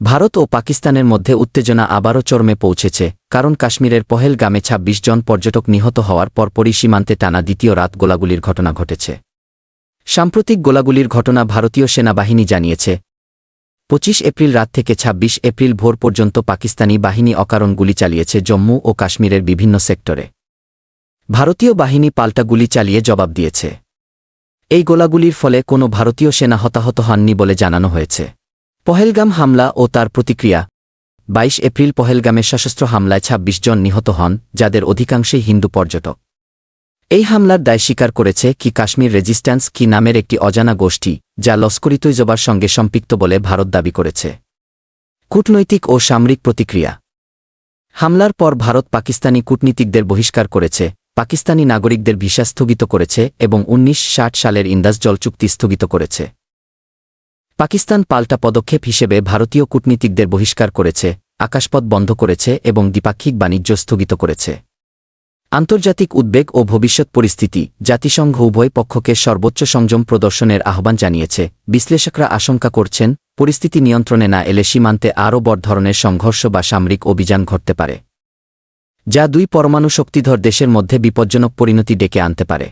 ভারত ও পাকিস্তানের মধ্যে উত্তেজনা আবারও চরমে পৌঁছেছে, কারণ কাশ্মীরের পহেল পহেলগামে ২৬ জন পর্যটক নিহত হওয়ার পরপরই সীমান্তে টানা দ্বিতীয় রাত গোলাগুলির ঘটনা ঘটেছে। সাম্প্রতিক গোলাগুলির ঘটনা ভারতীয় সেনাবাহিনী জানিয়েছে। পঁচিশ এপ্রিল রাত থেকে ২৬ এপ্রিল ভোর পর্যন্ত পাকিস্তানি বাহিনী অকারণ গুলি চালিয়েছে জম্মু ও কাশ্মীরের বিভিন্ন সেক্টরে। ভারতীয় বাহিনী পাল্টা গুলি চালিয়ে জবাব দিয়েছে। এই গোলাগুলির ফলে কোনো ভারতীয় সেনা হতাহত হননি বলে জানানো হয়েছে। পহেলগাম হামলা ও তার প্রতিক্রিয়া। ২২ এপ্রিল পহেলগামে সশস্ত্র হামলায় ২৬ জন নিহত হন, যাদের অধিকাংশই হিন্দু পর্যটক। এই হামলার দায় স্বীকার করেছে কি কাশ্মীর রেজিস্ট্যান্স কি নামের একটি অজানা গোষ্ঠী, যা লস্করি তৈজবার সঙ্গে সম্পৃক্ত বলে ভারত দাবি করেছে। কূটনৈতিক ও সামরিক প্রতিক্রিয়া। হামলার পর ভারত পাকিস্তানি কূটনীতিকদের বহিষ্কার করেছে, পাকিস্তানি নাগরিকদের ভিসা স্থগিত করেছে এবং উনিশ সালের ইন্দাস জল চুক্তি স্থগিত করেছে। পাকিস্তান পাল্টা পদক্ষেপ হিসেবে ভারতীয় কূটনীতিকদের বহিষ্কার করেছে, আকাশপথ বন্ধ করেছে এবং দ্বিপাক্ষিক বাণিজ্য স্থগিত করেছে। আন্তর্জাতিক উদ্বেগ ও ভবিষ্যৎ পরিস্থিতি, জাতিসংঘ উভয় পক্ষকে সর্বোচ্চ সংযম প্রদর্শনের আহ্বান জানিয়েছে, বিশ্লেষকরা আশঙ্কা করছেন, পরিস্থিতি নিয়ন্ত্রণে না এলে সীমান্তে আরও বড় ধরনের সংঘর্ষ বা সামরিক অভিযান ঘটতে পারে, যা দুই পরমাণু শক্তিধর দেশের মধ্যে বিপজ্জনক পরিণতি ডেকে আনতে পারে।